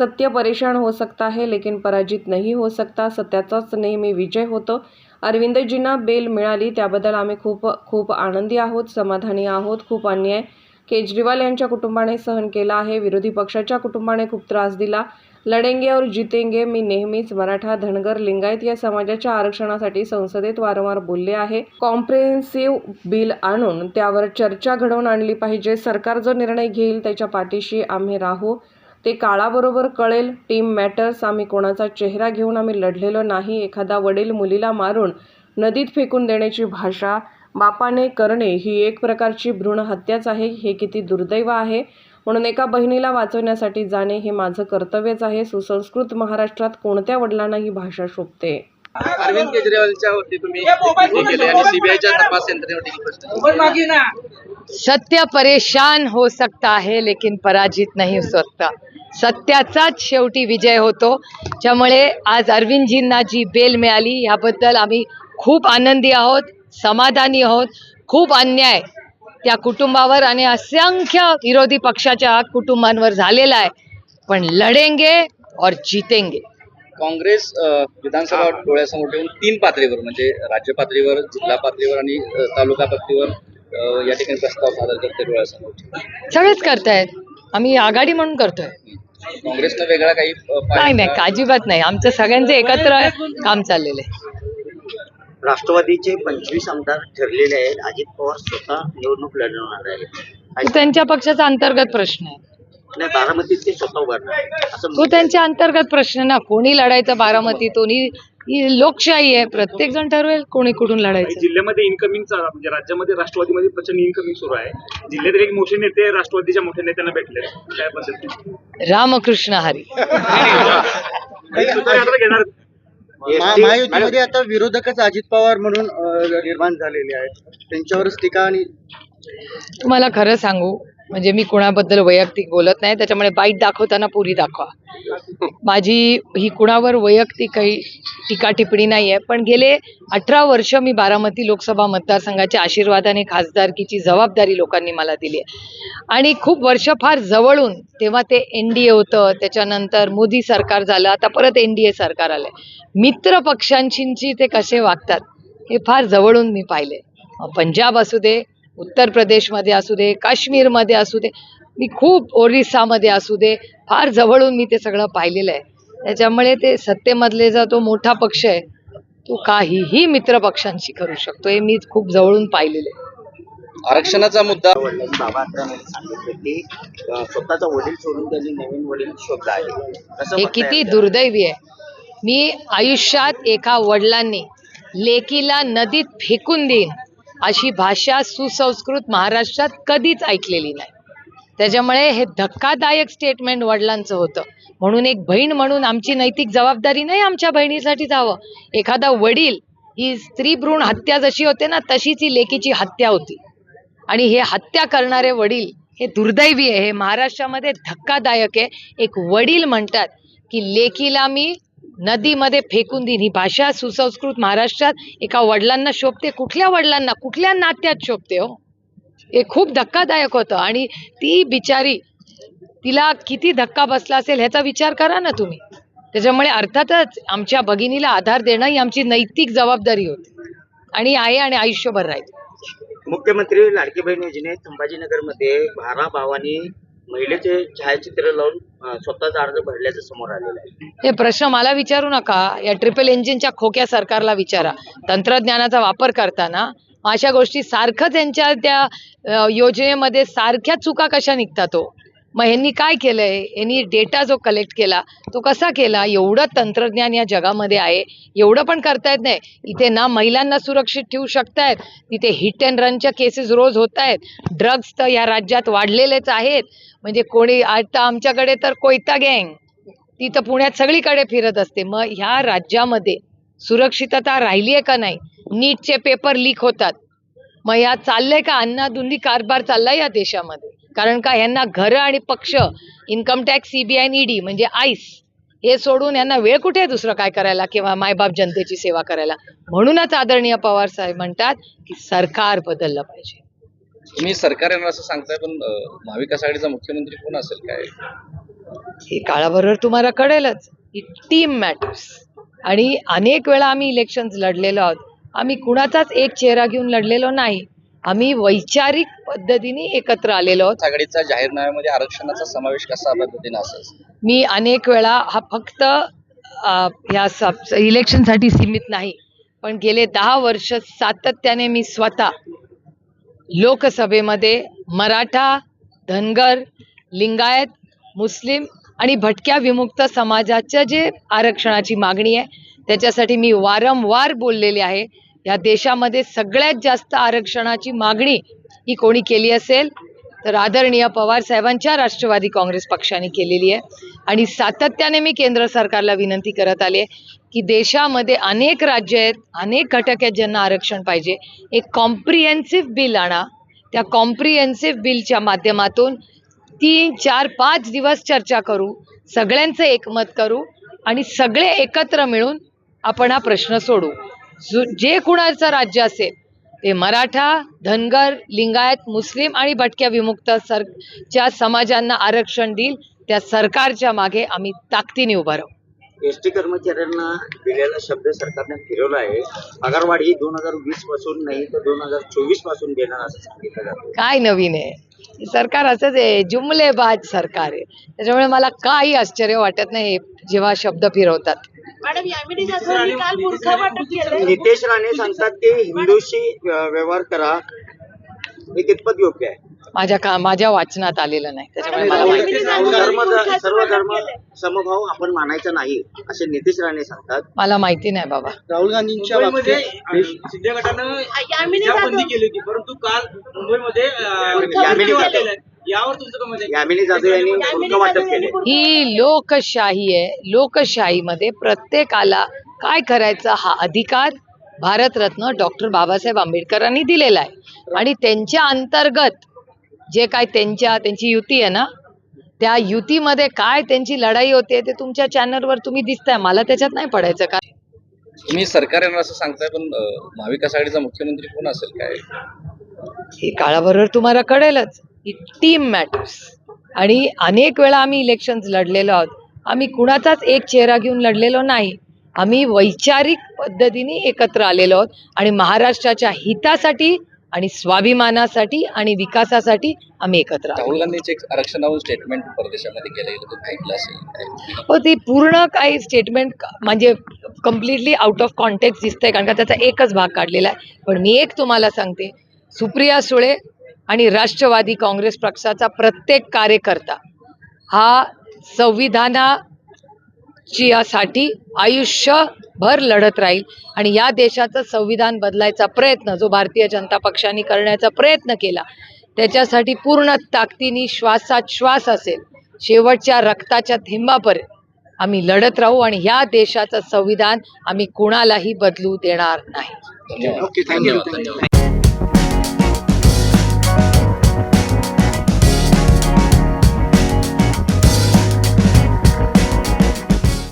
सत्य परेशान हो सकता है लेकिन पराजित नहीं हो सकता सत्याचाच नेहमी विजय होतो. अरविंदजींना बेल मिळाली त्याबद्दल आम्ही खूप खूप आनंदी आहोत समाधानी आहोत खूप अन्याय. केजरीवाल यांच्या कुटुंबाने सहन केला आहे विरोधी पक्षाच्या कुटुंबाने खूप त्रास दिला. लढेंगे और जितेंगे मी नेहमीच मराठा धनगर लिंगायत या समाजाच्या आरक्षणासाठी संसदेत वारंवार बोलले आहे. कॉम्प्रिहेन्सिव्ह बिल आणून त्यावर चर्चा घडवून आणली पाहिजे. सरकार जो निर्णय घेईल त्याच्या पाठीशी आम्ही राहू. ते काळाबरोबर कळेल टीम मॅटर्स आम्ही कोणाचा चेहरा घेऊन आम्ही लढलेलो नाही एखादा वडील मुलीला मारून नदीत फेकून देण्याची भाषा बापाने करणे ही एक प्रकारची भ्रूण हत्याच आहे हे किती दुर्दैव आहे. म्हणून एका बहिणीला वाचवण्यासाठी जाणे हे माझं कर्तव्यच आहे. सुसंस्कृत महाराष्ट्रात कोणत्या वडिलांना ही भाषा शोभते? अरविंद केजरीवालच्या वरती तुम्ही केली आणि सीबीआयच्या तपास यंत्रणेवर देखील प्रश्न. केले. सत्य परेशान हो सकता है लेकिन पराजित नहीं हो सकता. सत्याचाच शेवटी विजय होतो. त्यामुळे आज अरविंदजींना जी बेल मिळाली याबद्दल आम्ही खूप आनंदी आहोत समाधानी आहोत. खूप अन्याय त्या कुटुंबावर आणि असंख्य विरोधी पक्षाच्या कुटुंबांवर झालेला आहे. पण लढेंगे और जीतेंगे. काँग्रेस विधानसभा डोळ्यासमोर ठेवून तीन पातळीवर म्हणजे राज्य पातळीवर जिल्हा पातळीवर आणि तालुका पातळीवर या ठिकाणी प्रस्ताव सादर करते डोळ्यासमोर. सगळेच करतायत. आम्ही आघाडी म्हणून करतोय. काँग्रेसनं वेगळा काही नाही नाही अजिबात नाही. आमचं सगळ्यांचं एकत्र काम चाललेलं आहे. राष्ट्रवादीचे पंचवीस आमदार ठरलेले आहेत. अजित पवार स्वतः निवडणूक लढवणार आहेत. त्यांच्या पक्षाचा अंतर्गत प्रश्न आहे. नाही बारामतीत ते स्वतः उभारणार. आहेत. असं तो त्यांच्या अंतर्गत प्रश्न ना कोणी लढायचं बारामतीतून ही ही लोकशाही आहे प्रत्येक जण ठरवेल कोणी कुठून लढायचं. जिल्ह्यामध्ये इन्कमिंग म्हणजे राज्यामध्ये राष्ट्रवादीमध्ये प्रचंड इन्कमिंग सुरू आहे. जिल्ह्यातील एक मोठे नेते राष्ट्रवादीच्या मोठ्या नेत्यांना भेटले काय पद्धती रामकृष्ण हरी. घेणार? महायुतीमध्ये आता विरोधकच अजित पवार म्हणून अ, निर्माण झालेले आहेत. त्यांच्यावरच टीका आणि तुम्हाला खरं सांगू म्हणजे मी कुणाबद्दल वैयक्तिक बोलत नाही त्याच्यामुळे बाईट दाखवताना पुरी दाखवा. माझी ही कुणावर वैयक्तिक काही टीका टिप्पणी नाही आहे पण गेले अठरा वर्ष मी बारामती लोकसभा मतदारसंघाच्या आशीर्वादाने खासदारकीची जबाबदारी लोकांनी मला दिली आहे. आणि खूप वर्ष फार जवळून तेव्हा ते एन डी ए होतं त्याच्यानंतर मोदी सरकार झालं आता परत एन डी ए सरकार आलं मित्र पक्षांशींची ते कसे वागतात हे फार जवळून मी पाहिले पंजाब असू दे उत्तर प्रदेशमध्ये असू दे काश्मीरमध्ये असू दे मी खूप ओरिसामध्ये असू दे फार जवळून मी ते सगळं पाहिलेलं आहे. त्याच्यामुळे ते सत्तेमधले जो तो मोठा पक्ष आहे तो काहीही मित्र पक्षांशी करू शकतो हे मी खूप जवळून पाहिलेलं आहे. आरक्षणाचा मुद्दा वडिलांनी बाबा अकरांनी सांगितले की अ, स्वतःचा वडील सोडून त्यांनी नवीन वडील शोधला आहे. कसं हे किती? दुर्दैवी आहे. मी आयुष्यात एका वडिलांनी लेकीला नदीत फेकून देईन. अशी भाषा सुसंस्कृत महाराष्ट्रात कधीच ऐकलेली नाही. त्याच्यामुळे हे धक्कादायक स्टेटमेंट वडिलांचं होतं. म्हणून एक बहीण म्हणून आमची नैतिक जबाबदारी नाही आमच्या बहिणीसाठी जावं. एखादा वडील ही स्त्री भ्रूण हत्या जशी होते ना तशीच ही लेकीची हत्या होती. आणि हे हत्या करणारे वडील हे दुर्दैवी आहे. हे महाराष्ट्रामध्ये धक्कादायक आहे. एक वडील म्हणतात की लेकीला मी नदीमध्ये फेकून देईन. ही भाषा सुसंस्कृत महाराष्ट्रात एका वडिलांना शोभते कुठल्या वडिलांना? कुठल्या नात्यात शोभते हो? हे खूप धक्कादायक होतं. आणि ती बिचारी तिला किती धक्का बसला असेल ह्याचा विचार करा ना तुम्ही. त्याच्यामुळे अर्थातच आमच्या भगिनीला आधार देणं ही आमची नैतिक जबाबदारी होती. आणि आहे आणि आयुष्यभर राहील. मुख्यमंत्री लाडकी बहीण योजनेत संभाजीनगरमध्ये बारा भावांनी महिलेचे छायाचित्र लावून स्वतःचा अर्ज भरल्याचं समोर आलेलं आहे. हे प्रश्न मला विचारू नका. या ट्रिपल इंजिनच्या खोक्या सरकारला विचारा. तंत्रज्ञानाचा वापर करताना अशा गोष्टी सारखं त्यांच्या त्या योजनेमध्ये सारख्या चुका कशा निघतात हो? मग ह्यांनी काय केलंय? यांनी डेटा जो कलेक्ट केला तो कसा केला? एवढं तंत्रज्ञान या जगामध्ये आहे. एवढं पण करता येत नाही. इथे ना महिलांना सुरक्षित ठेवू शकतायत. तिथे हिट अँड रनच्या केसेस रोज होत आहेत ड्रग्स तर या राज्यात वाढलेलेच आहेत. म्हणजे कोणी आता आमच्याकडे तर कोयता गँग ती तर पुण्यात सगळीकडे फिरत असते. मग ह्या राज्यामध्ये सुरक्षितता राहिली आहे का नाही? नीटचे पेपर लीक होतात. मग या चाललंय का? अन्नाधुंदी कारभार चाललाय या देशामध्ये. कारण का ह्यांना घरं आणि पक्ष इन्कम टॅक्स सीबीआय ईडी म्हणजे आईस हे सोडून यांना वेळ कुठे आहे दुसरं काय करायला किंवा मायबाप जनतेची सेवा करायला? म्हणूनच आदरणीय पवार साहेब म्हणतात की सरकार बदललं पाहिजे. तुम्ही सरकार येणार असं सांगताय पण महाविकास आघाडीचा मुख्यमंत्री कोण असेल काय? हे काळाबरोबर तुम्हाला कळेलच की टीम मॅटर्स आणि अनेक वेळा आम्ही इलेक्शन्स लढलेलो आहोत. आम्ही कुणाचाच एक चेहरा घेऊन लढलेलो नाही. आम्ही वैचारिक पद्धतीने एकत्र आलेलो आहोत. आघाडीचा जाहीरनाम्यामध्ये आरक्षणाचा समावेश कसा पद्धतीने असेल? मी अनेक वेळा हा फक्त अ, या सब इलेक्शनसाठी सीमित नाही पण गेले दहा वर्ष सातत्याने मी स्वतः लोकसभेमध्ये मराठा धनगर लिंगायत मुस्लिम आणि भटक्या विमुक्त समाजाचं जे आरक्षणाची मागणी आहे त्याच्यासाठी मी वारंवार बोललेले आहे. या देशामध्ये सगळ्यात जास्त आरक्षणाची मागणी ही कोणी केली असेल तर आदरणीय पवार साहेबांच्या राष्ट्रवादी काँग्रेस पक्षाने केलेली आहे. आणि सातत्याने मी केंद्र सरकारला विनंती करत आले की देशामध्ये अनेक राज्य आहेत अनेक घटक आहेत ज्यांना आरक्षण पाहिजे. एक कॉम्प्रिहेन्सिव्ह बिल आणा. त्या कॉम्प्रिहेन्सिव्ह बिलच्या माध्यमातून तीन चार पाच दिवस चर्चा करू सगळ्यांचं एकमत करू आणि सगळे एकत्र मिळून आपण हा प्रश्न सोडू. जो जे कुणाचं राज्य असेल ते मराठा धनगर लिंगायत मुस्लिम आणि भटक्या विमुक्त सर च्या समाजांना आरक्षण देईल त्या सरकारच्या मागे आम्ही ताकदीने उभं राहू. एस टी कर्मचाऱ्यांना दिलेला शब्द सरकारने फिरवला आहे. पगारवाढ ही दोन हजार वीसपासून नाही तर दोन हजार चोवीसपासून देणार असं सांगितलं जातं. काय नवीन आहे? सरकार असंच आहे जुमलेबाज सरकार आहे. त्याच्यामुळे मला काही आश्चर्य वाटत नाही हे जेव्हा शब्द फिरवतात. मॅडम यामिनी जाधवांनी काल मूर्खा वाटप केलंय नितेश राणे सांगतात की हिंदूशी व्यवहार करा. हे कितपत योग्य आहे? माझ्या का माझ्या वाचनात आलेलं नाही. त्याच्यामुळे मला माहिती सर्व धर्म सर्व धर्म समभाव आपण मानायचा नाही असे नितेश राणे सांगतात. मला माहिती नाही बाबा. राहुल गांधींच्या मुंबईमध्ये बाबतीत देश- शिंदे गटानं यामिनी बंदी केली होती परंतु काल मुंबईमध्ये. यावर तुमचं काय मत आहे? यामिनी जाधव यांनी शुल्क वाटप केले ही लोकशाही आहे. लोकशाहीमध्ये प्रत्येकाला काय करायचा हा अधिकार भारतरत्न डॉक्टर बाबासाहेब आंबेडकरांनी दिलेला आहे. आणि त्यांच्या अंतर्गत जे काय त्यांच्या त्यांची युती आहे ना त्या युतीमध्ये काय त्यांची लढाई होते ते तुमच्या चॅनलवर तुम्ही दिसताय. मला त्याच्यात नाही पडायचं का? तुम्ही सरकार येणार असं सांगताय पण महाविकास आघाडीचा मुख्यमंत्री कोण असेल काय? हे काळाबरोबर तुम्हाला कळेलच. टीम मॅटर्स आणि अनेक वेळा आम्ही इलेक्शन्स लढलेलो आहोत. आम्ही कुणाचाच एक चेहरा घेऊन लढलेलो नाही. आम्ही वैचारिक पद्धतीने एकत्र आलेलो आहोत. आणि महाराष्ट्राच्या हितासाठी आणि स्वाभिमानासाठी आणि विकासासाठी आम्ही एकत्र आलो स्टेटमेंट परदेशामध्ये केलं असेल? हो ती पूर्ण काही स्टेटमेंट म्हणजे कम्प्लिटली आउट ऑफ कॉन्टेक्स्ट दिसतंय कारण का त्याचा एकच भाग काढलेला आहे. पण मी एक तुम्हाला सांगते. सुप्रिया सुळे आणि राष्ट्रवादी काँग्रेस पक्षाचा प्रत्येक कार्यकर्ता हा संविधानाची साठी आयुष्यभर लढत राहील आणि या देशाचं संविधान बदलायचा प्रयत्न जो भारतीय जनता पक्षाने करण्याचा प्रयत्न केला त्याच्यासाठी पूर्ण ताकदीने श्वासात श्वास असेल. शेवटच्या रक्ताच्या थेंबापर्यंत आम्ही लढत राहू आणि ह्या देशाचं संविधान आम्ही कुणालाही बदलू देणार नाही.